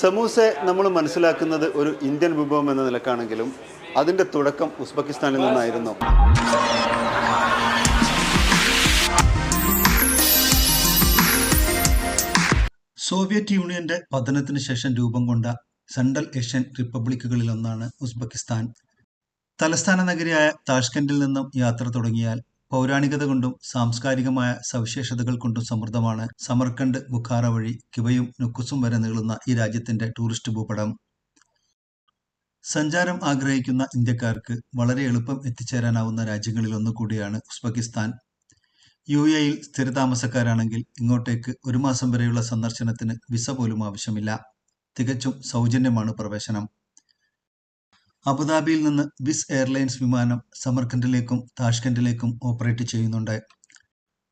സമൂസെ നമ്മൾ മനസ്സിലാക്കുന്നത് ഒരു ഇന്ത്യൻ വിഭവം എന്ന നിലക്കാണെങ്കിലും അതിന്റെ തുടക്കം ഉസ്ബെക്കിസ്ഥാനിൽ നിന്നായിരുന്നു. സോവിയറ്റ് യൂണിയന്റെ പതനത്തിന് ശേഷം രൂപം കൊണ്ട സെൻട്രൽ ഏഷ്യൻ റിപ്പബ്ലിക്കുകളിലൊന്നാണ് ഉസ്ബെക്കിസ്ഥാൻ. തലസ്ഥാന നഗരിയായ താഷ്കൻഡിൽ നിന്നും യാത്ര തുടങ്ങിയാൽ പൗരാണികത കൊണ്ടും സാംസ്കാരികമായ സവിശേഷതകൾ കൊണ്ടും സമൃദ്ധമാണ് സമർക്കണ്ട് ബുഖാറ വഴി കിവയും നുക്കുസും വരെ നീളുന്ന ഈ രാജ്യത്തിന്റെ ടൂറിസ്റ്റ് ഭൂപടം. സഞ്ചാരം ആഗ്രഹിക്കുന്ന ഇന്ത്യക്കാർക്ക് വളരെ എളുപ്പം എത്തിച്ചേരാനാവുന്ന രാജ്യങ്ങളിൽ ഒന്നുകൂടിയാണ് ഉസ്ബെക്കിസ്ഥാൻ. യു എയിൽ സ്ഥിരതാമസക്കാരാണെങ്കിൽ ഇങ്ങോട്ടേക്ക് ഒരു മാസം വരെയുള്ള സന്ദർശനത്തിന് വിസ പോലും ആവശ്യമില്ല. തികച്ചും സൗജന്യമാണ് പ്രവേശനം. അബുദാബിയിൽ നിന്ന് വിസ് എയർലൈൻസ് വിമാനം സമർഖണ്ഡിലേക്കും താഷ്കൻഡിലേക്കും ഓപ്പറേറ്റ് ചെയ്യുന്നുണ്ട്.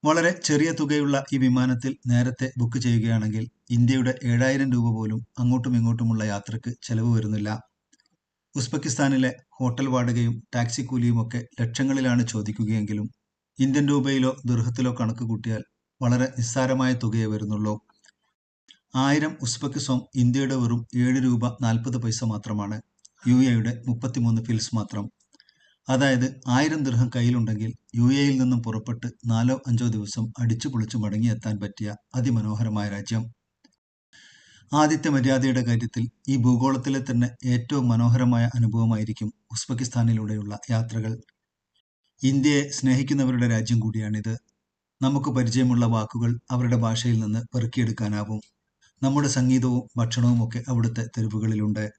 വളരെ ചെറിയ തുകയുള്ള ഈ വിമാനത്തിൽ നേരത്തെ ബുക്ക് ചെയ്യുകയാണെങ്കിൽ ഇന്ത്യയുടെ ഏഴായിരം രൂപ പോലും അങ്ങോട്ടും ഇങ്ങോട്ടുമുള്ള യാത്രയ്ക്ക് ചെലവ് വരുന്നില്ല. ഉസ്ബെക്കിസ്ഥാനിലെ ഹോട്ടൽ വാടകയും ടാക്സി കൂലിയും ഒക്കെ ലക്ഷങ്ങളിലാണ് ചോദിക്കുകയെങ്കിലും ഇന്ത്യൻ രൂപയിലോ ദുർഹത്തിലോ കണക്ക് കൂട്ടിയാൽ വളരെ നിസ്സാരമായ തുകയേ വരുന്നുള്ളൂ. ആയിരം ഉസ്ബെക്ക് സോം ഇന്ത്യയുടെ വെറും ഏഴ് രൂപ നാൽപ്പത് പൈസ മാത്രമാണ്. യു എയുടെ മുപ്പത്തിമൂന്ന് ഫിൽസ് മാത്രം. അതായത് ആയിരം ദൃഹം കയ്യിലുണ്ടെങ്കിൽ യു എയിൽ നിന്നും പുറപ്പെട്ട് നാലോ അഞ്ചോ ദിവസം അടിച്ചു പൊളിച്ചു മടങ്ങിയെത്താൻ പറ്റിയ അതിമനോഹരമായ രാജ്യം. ആദിത്യ മര്യാദയുടെ കാര്യത്തിൽ ഈ ഭൂഗോളത്തിലെ തന്നെ ഏറ്റവും മനോഹരമായ അനുഭവമായിരിക്കും ഉസ്ബെക്കിസ്ഥാനിലൂടെയുള്ള യാത്രകൾ. ഇന്ത്യയെ സ്നേഹിക്കുന്നവരുടെ രാജ്യം കൂടിയാണിത്. നമുക്ക് പരിചയമുള്ള വാക്കുകൾ അവരുടെ ഭാഷയിൽ നിന്ന് പെറുക്കിയെടുക്കാനാവും. നമ്മുടെ സംഗീതവും ഭക്ഷണവും ഒക്കെ അവിടുത്തെ തെരുവുകളിലുണ്ട്.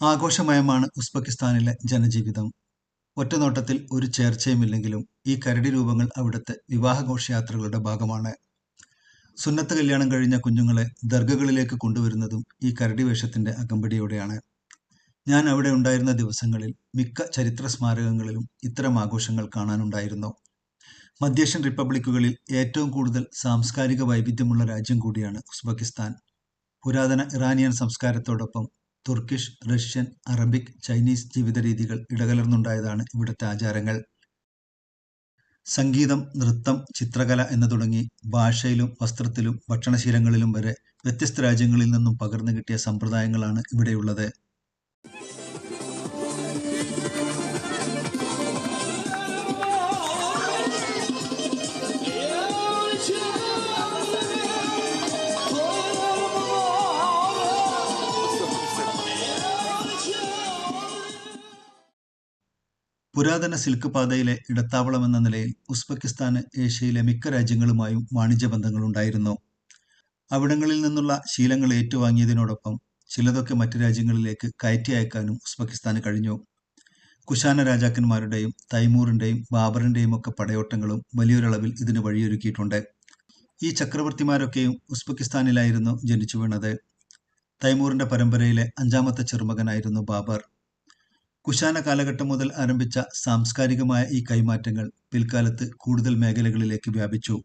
ആഘോഷമയമാണ് ഉസ്ബെക്കിസ്ഥാനിലെ ജനജീവിതം. ഒറ്റനോട്ടത്തിൽ ഒരു ചേർച്ചയുമില്ലെങ്കിലും ഈ കരടി രൂപങ്ങൾ അവിടുത്തെ വിവാഹഘോഷയാത്രകളുടെ ഭാഗമാണ്. സുന്നത്ത് കല്യാണം കഴിഞ്ഞ കുഞ്ഞുങ്ങളെ ദർഗകളിലേക്ക് കൊണ്ടുവരുന്നതും ഈ കരടി വേഷത്തിന്റെ അകമ്പടിയോടെയാണ്. ഞാൻ അവിടെ ഉണ്ടായിരുന്ന ദിവസങ്ങളിൽ മിക്ക ചരിത്ര സ്മാരകങ്ങളിലും ഇത്തരം ആഘോഷങ്ങൾ കാണാനുണ്ടായിരുന്നു. മധ്യേഷ്യൻ റിപ്പബ്ലിക്കുകളിൽ ഏറ്റവും കൂടുതൽ സാംസ്കാരിക വൈവിധ്യമുള്ള രാജ്യം കൂടിയാണ് ഉസ്ബെക്കിസ്ഥാൻ. പുരാതന ഇറാനിയൻ സംസ്കാരത്തോടൊപ്പം തുർക്കിഷ് റഷ്യൻ അറബിക് ചൈനീസ് ജീവിത രീതികൾ ഇടകലർന്നുണ്ടായതാണ് ഇവിടുത്തെ ആചാരങ്ങൾ. സംഗീതം നൃത്തം ചിത്രകല എന്ന് തുടങ്ങി ഭാഷയിലും വസ്ത്രത്തിലും ഭക്ഷണശീലങ്ങളിലും വരെ വ്യത്യസ്ത രാജ്യങ്ങളിൽ നിന്നും പകർന്നു കിട്ടിയ സമ്പ്രദായങ്ങളാണ് ഇവിടെയുള്ളത്. പുരാതന സിൽക്ക് പാതയിലെ ഇടത്താവളം എന്ന നിലയിൽ ഉസ്ബെക്കിസ്ഥാന് ഏഷ്യയിലെ മിക്ക രാജ്യങ്ങളുമായും വാണിജ്യ ബന്ധങ്ങൾ ഉണ്ടായിരുന്നു അവിടങ്ങളിൽ നിന്നുള്ള ശീലങ്ങൾ ഏറ്റുവാങ്ങിയതിനോടൊപ്പം ചിലതൊക്കെ മറ്റു രാജ്യങ്ങളിലേക്ക് കയറ്റി അയക്കാനും ഉസ്ബെക്കിസ്ഥാന് കഴിഞ്ഞു. കുശാന രാജാക്കന്മാരുടെയും തൈമൂറിന്റെയും ബാബറിന്റെയും ഒക്കെ പടയോട്ടങ്ങളും വലിയൊരളവിൽ ഇതിന് വഴിയൊരുക്കിയിട്ടുണ്ട്. ഈ ചക്രവർത്തിമാരൊക്കെയും ഉസ്ബെക്കിസ്ഥാനിലായിരുന്നു ജനിച്ചു വീണത് തൈമൂറിന്റെ പരമ്പരയിലെ അഞ്ചാമത്തെ ചെറുമകനായിരുന്നു ബാബർ. കുശാന കാലഘട്ടം മുതൽ ആരംഭിച്ച സാംസ്കാരികമായ ഈ കൈമാറ്റങ്ങൾ പിൽക്കാലത്ത് കൂടുതൽ മേഖലകളിലേക്ക് വ്യാപിച്ചു.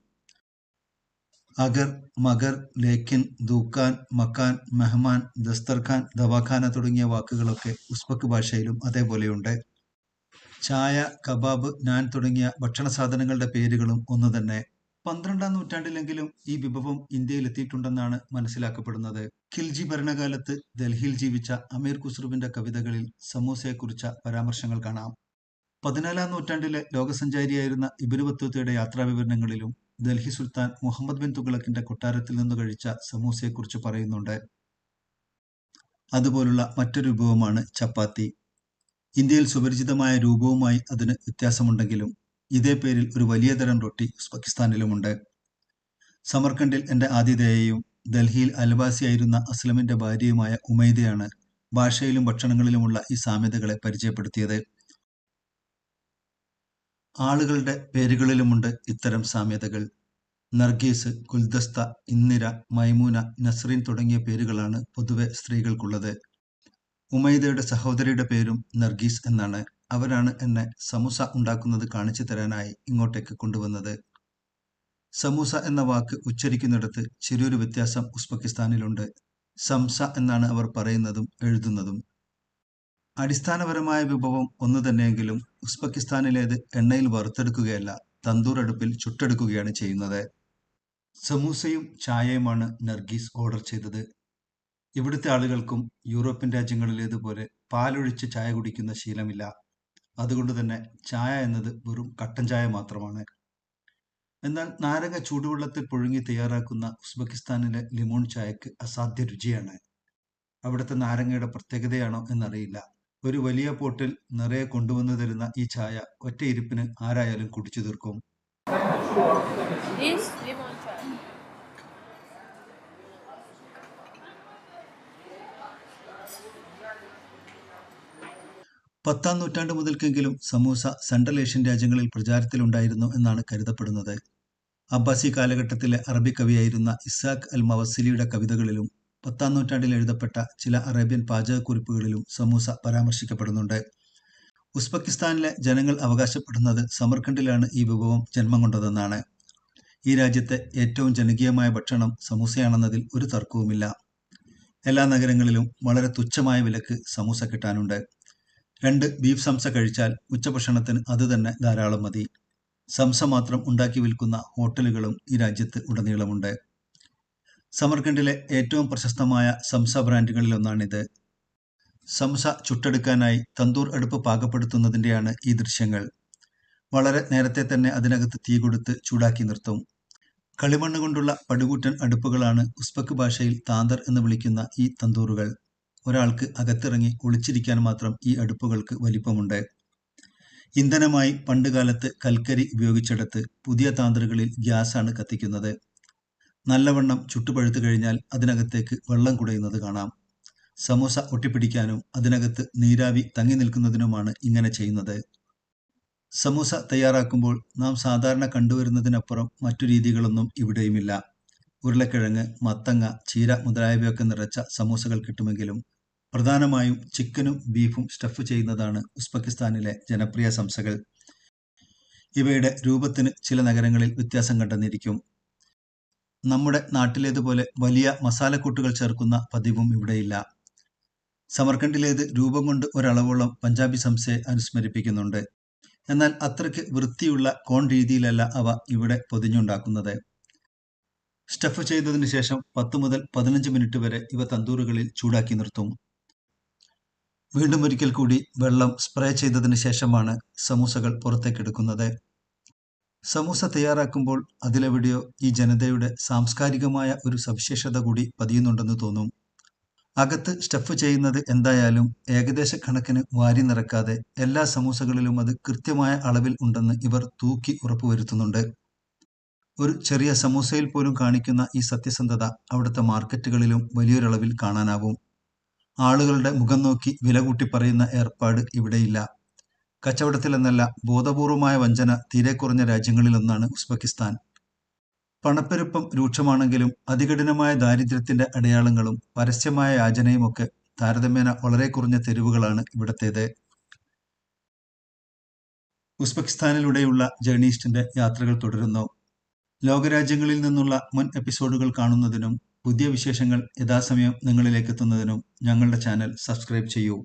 അഗർ മഗർ ലേഖിൻ ദൂക്കാൻ മക്കാൻ മെഹ്മാൻ ദസ്തർഖാൻ ദവാഖാന തുടങ്ങിയ വാക്കുകളൊക്കെ ഉസ്ബക്ക് ഭാഷയിലും അതേപോലെയുണ്ട്. ചായ കബാബ് നാൻ തുടങ്ങിയ ഭക്ഷണ സാധനങ്ങളുടെ പേരുകളും ഒന്നു തന്നെ പന്ത്രണ്ടാം നൂറ്റാണ്ടിലെങ്കിലും ഈ വിഭവം ഇന്ത്യയിൽ എത്തിയിട്ടുണ്ടെന്നാണ് മനസ്സിലാക്കപ്പെടുന്നത്. ഖിൽജി ഭരണകാലത്ത് ഡൽഹിയിൽ ജീവിച്ച അമീർ ഖുസ്രുവിന്റെ കവിതകളിൽ സമൂസയെക്കുറിച്ച പരാമർശങ്ങൾ കാണാം. പതിനാലാം നൂറ്റാണ്ടിലെ ലോകസഞ്ചാരിയായിരുന്ന ഇബിനു ബത്തൂത്തയുടെ യാത്രാവിവരണങ്ങളിലും ഡൽഹി സുൽത്താൻ മുഹമ്മദ് ബിൻ തുഗ്ലക്കിന്റെ കൊട്ടാരത്തിൽ നിന്ന് കഴിച്ച സമൂസയെക്കുറിച്ച് പറയുന്നുണ്ട്. അതുപോലുള്ള മറ്റൊരു വിഭവമാണ് ചപ്പാത്തി. ഇന്ത്യയിൽ സുപരിചിതമായ രൂപവുമായി അതിന് വ്യത്യാസമുണ്ടെങ്കിലും ഇതേ പേരിൽ ഒരു വലിയ തരം റൊട്ടി ഉസ്ബെക്കിസ്ഥാനിലുമുണ്ട്. സമർഖണ്ഡിൽ എന്റെ ആതിഥേയയും ഡൽഹിയിൽ അയൽവാസിയായിരുന്ന അസ്ലമിന്റെ ഭാര്യയുമായ ഉമൈദയാണ് ഭാഷയിലും ഭക്ഷണങ്ങളിലുമുള്ള ഈ സാമ്യതകളെ പരിചയപ്പെടുത്തിയത്. ആളുകളുടെ പേരുകളിലുമുണ്ട് ഇത്തരം സാമ്യതകൾ. നർഗീസ് ഗുൽദസ്ത ഇന്ദിര മൈമൂന നസ്രീൻ തുടങ്ങിയ പേരുകളാണ് പൊതുവെ സ്ത്രീകൾക്കുള്ളത്. ഉമൈദയുടെ സഹോദരിയുടെ പേരും നർഗീസ് എന്നാണ്. അവരാണ് എന്നെ സമൂസ ഉണ്ടാക്കുന്നത് കാണിച്ചു തരാനായി ഇങ്ങോട്ടേക്ക് കൊണ്ടുവന്നത്. സമൂസ എന്ന വാക്ക് ഉച്ചരിക്കുന്നിടത്ത് ചെറിയൊരു വ്യത്യാസം ഉസ്ബെക്കിസ്ഥാനിലുണ്ട്. സംസ എന്നാണ് അവർ പറയുന്നതും എഴുതുന്നതും. അടിസ്ഥാനപരമായ വിഭവം ഒന്നു തന്നെയെങ്കിലും ഉസ്ബെക്കിസ്ഥാനിലേത് എണ്ണയിൽ വറുത്തെടുക്കുകയല്ല തന്തൂർ അടുപ്പിൽ ചുട്ടെടുക്കുകയാണ് ചെയ്യുന്നത്. സമൂസയും ചായയുമാണ് നർഗീസ് ഓർഡർ ചെയ്തത്. ഇവിടുത്തെ ആളുകൾക്കും യൂറോപ്യൻ രാജ്യങ്ങളിലേതുപോലെ പാലൊഴിച്ച് ചായ കുടിക്കുന്ന ശീലമില്ല. അതുകൊണ്ട് തന്നെ ചായ എന്നത് വെറും കട്ടൻ ചായ മാത്രമാണ്. എന്നാൽ നാരങ്ങ ചൂടുവെള്ളത്തിൽ പുഴുങ്ങി തയ്യാറാക്കുന്ന ഉസ്ബെക്കിസ്ഥാനിലെ ലിമോൺ ചായക്ക് അസാധ്യ രുചിയാണ്. അവിടുത്തെ നാരങ്ങയുടെ പ്രത്യേകതയാണോ എന്നറിയില്ല. ഒരു വലിയ പോട്ടിൽ നിറയെ കൊണ്ടുവന്നു തരുന്ന ഈ ചായ ഒറ്റയിരിപ്പിന് ആരായാലും കുടിച്ചു തീർക്കും. പത്താം നൂറ്റാണ്ട് മുതൽക്കെങ്കിലും സമൂസ സെൻട്രൽ ഏഷ്യൻ രാജ്യങ്ങളിൽ പ്രചാരത്തിലുണ്ടായിരുന്നു എന്നാണ് കരുതപ്പെടുന്നത്. അബ്ബാസി കാലഘട്ടത്തിലെ അറബി കവിയായിരുന്ന ഇസാഖ് അൽ മവസിലിയുടെ കവിതകളിലും പത്താം നൂറ്റാണ്ടിൽ എഴുതപ്പെട്ട ചില അറേബ്യൻ പാചകക്കുറിപ്പുകളിലും സമൂസ പരാമർശിക്കപ്പെടുന്നുണ്ട്. ഉസ്ബെക്കിസ്ഥാനിലെ ജനങ്ങൾ അവകാശപ്പെടുന്നത് സമർഖണ്ഡിലാണ് ഈ വിഭവം ജന്മം കൊണ്ടതെന്നാണ്. ഈ രാജ്യത്തെ ഏറ്റവും ജനകീയമായ ഭക്ഷണം സമൂസയാണെന്നതിൽ ഒരു തർക്കവുമില്ല. എല്ലാ നഗരങ്ങളിലും വളരെ തുച്ഛമായ വിലക്ക് സമൂസ കിട്ടാനുണ്ട്. രണ്ട് ബീഫ് സംസ കഴിച്ചാൽ ഉച്ചഭക്ഷണത്തിന് അത് തന്നെ ധാരാളം മതി. സംസ മാത്രം ഉണ്ടാക്കി വിൽക്കുന്ന ഹോട്ടലുകളും ഈ രാജ്യത്ത് ഉടനീളമുണ്ട്. സമർഖണ്ഡിലെ ഏറ്റവും പ്രശസ്തമായ സംസ ബ്രാൻഡുകളിലൊന്നാണിത്. സംസ ചുട്ടെടുക്കാനായി തന്തൂർ അടുപ്പ് പാകപ്പെടുത്തുന്നതിന്റെയാണ് ഈ ദൃശ്യങ്ങൾ. വളരെ നേരത്തെ തന്നെ അതിനകത്ത് തീ കൊടുത്ത് ചൂടാക്കി നിർത്തും. കളിമണ്ണ് കൊണ്ടുള്ള പടുകൂറ്റൻ അടുപ്പുകളാണ് ഉസ്ബക്ക് ഭാഷയിൽ താന്തർ എന്ന് വിളിക്കുന്ന ഈ തന്തൂറുകൾ. ഒരാൾക്ക് അകത്തിറങ്ങി ഒളിച്ചിരിക്കാൻ മാത്രം ഈ അടുപ്പുകൾക്ക് വലിപ്പമുണ്ട്. ഇന്ധനമായി പണ്ടുകാലത്ത് കൽക്കരി ഉപയോഗിച്ചെടുത്ത് പുതിയ താന്ത്രകളിൽ ഗ്യാസാണ് കത്തിക്കുന്നത്. നല്ലവണ്ണം ചുട്ടുപഴുത്തു കഴിഞ്ഞാൽ അതിനകത്തേക്ക് വെള്ളം കുടയുന്നത് കാണാം. സമൂസ ഒട്ടിപ്പിടിക്കാനും അതിനകത്ത് നീരാവി തങ്ങി നിൽക്കുന്നതിനുമാണ് ഇങ്ങനെ ചെയ്യുന്നത്. സമൂസ തയ്യാറാക്കുമ്പോൾ നാം സാധാരണ കണ്ടുവരുന്നതിനപ്പുറം മറ്റു രീതികളൊന്നും ഇവിടെയുമില്ല. ഉരുളക്കിഴങ്ങ് മത്തങ്ങ ചീര മുതലായവയൊക്കെ നിറച്ച സമൂസകൾ കിട്ടുമെങ്കിലും പ്രധാനമായും ചിക്കനും ബീഫും സ്റ്റഫ് ചെയ്യുന്നതാണ് ഉസ്ബെക്കിസ്ഥാനിലെ ജനപ്രിയ സംസകൾ. ഇവയുടെ രൂപത്തിന് ചില നഗരങ്ങളിൽ വ്യത്യാസം കണ്ടെന്നിരിക്കും. നമ്മുടെ നാട്ടിലേതുപോലെ വലിയ മസാലക്കൂട്ടുകൾ ചേർക്കുന്ന പതിവും ഇവിടെയില്ല. സമർഖണ്ഡിലേത് രൂപം കൊണ്ട് ഒരളവോളം പഞ്ചാബി സംസയെ അനുസ്മരിപ്പിക്കുന്നുണ്ട്. എന്നാൽ അത്രയ്ക്ക് വൃത്തിയുള്ള കോൺ രീതിയിലല്ല അവ ഇവിടെ പൊതിഞ്ഞുണ്ടാക്കുന്നത്. സ്റ്റഫ് ചെയ്തതിനു ശേഷം പത്ത് മുതൽ പതിനഞ്ച് മിനിറ്റ് വരെ ഇവ തന്തൂറുകളിൽ ചൂടാക്കി നിർത്തും. വീണ്ടും ഒരിക്കൽ കൂടി വെള്ളം സ്പ്രേ ചെയ്തതിനു ശേഷമാണ് സമൂസകൾ പുറത്തേക്കെടുക്കുന്നത് സമൂസ തയ്യാറാക്കുമ്പോൾ അതിലെവിടെയോ ഈ ജനതയുടെ സാംസ്കാരികമായ ഒരു സവിശേഷത കൂടി പതിയുന്നുണ്ടെന്ന് തോന്നും. അകത്ത് സ്റ്റഫ് ചെയ്യുന്നത് എന്തായാലും ഏകദേശ കണക്കിന് വാരി നിറക്കാതെ എല്ലാ സമൂസകളിലും അത് കൃത്യമായ അളവിൽ ഉണ്ടെന്ന് ഇവർ തൂക്കി ഉറപ്പുവരുത്തുന്നുണ്ട്. ഒരു ചെറിയ സമൂസയിൽ പോലും കാണിക്കുന്ന ഈ സത്യസന്ധത അവിടുത്തെ മാർക്കറ്റുകളിലും വലിയൊരളവിൽ കാണാനാവും. ആളുകളുടെ മുഖം നോക്കി വില കൂട്ടി പറയുന്ന ഏർപ്പാട് ഇവിടെയില്ല. കച്ചവടത്തിൽ എന്നല്ല ബോധപൂർവമായ വഞ്ചന തീരെ കുറഞ്ഞ രാജ്യങ്ങളിലൊന്നാണ് ഉസ്ബെക്കിസ്ഥാൻ. പണപ്പെരുപ്പം രൂക്ഷമാണെങ്കിലും അതികഠിനമായ ദാരിദ്ര്യത്തിന്റെ അടയാളങ്ങളും പരസ്യമായ യാചനയുമൊക്കെ താരതമ്യേന വളരെ കുറഞ്ഞ തെരുവുകളാണ് ഇവിടത്തേത്. ഉസ്ബെക്കിസ്ഥാനിലൂടെയുള്ള ജേർണിസ്റ്റിന്റെ യാത്രകൾ തുടരുന്നു. ലോകരാജ്യങ്ങളിൽ നിന്നുള്ള മുൻ എപ്പിസോഡുകൾ കാണുന്നതിനും പുതിയ വിശേഷങ്ങൾ യഥാസമയം നിങ്ങളിലേക്ക് എത്തുന്നതിനും ഞങ്ങളുടെ ചാനൽ സബ്സ്ക്രൈബ് ചെയ്യൂ.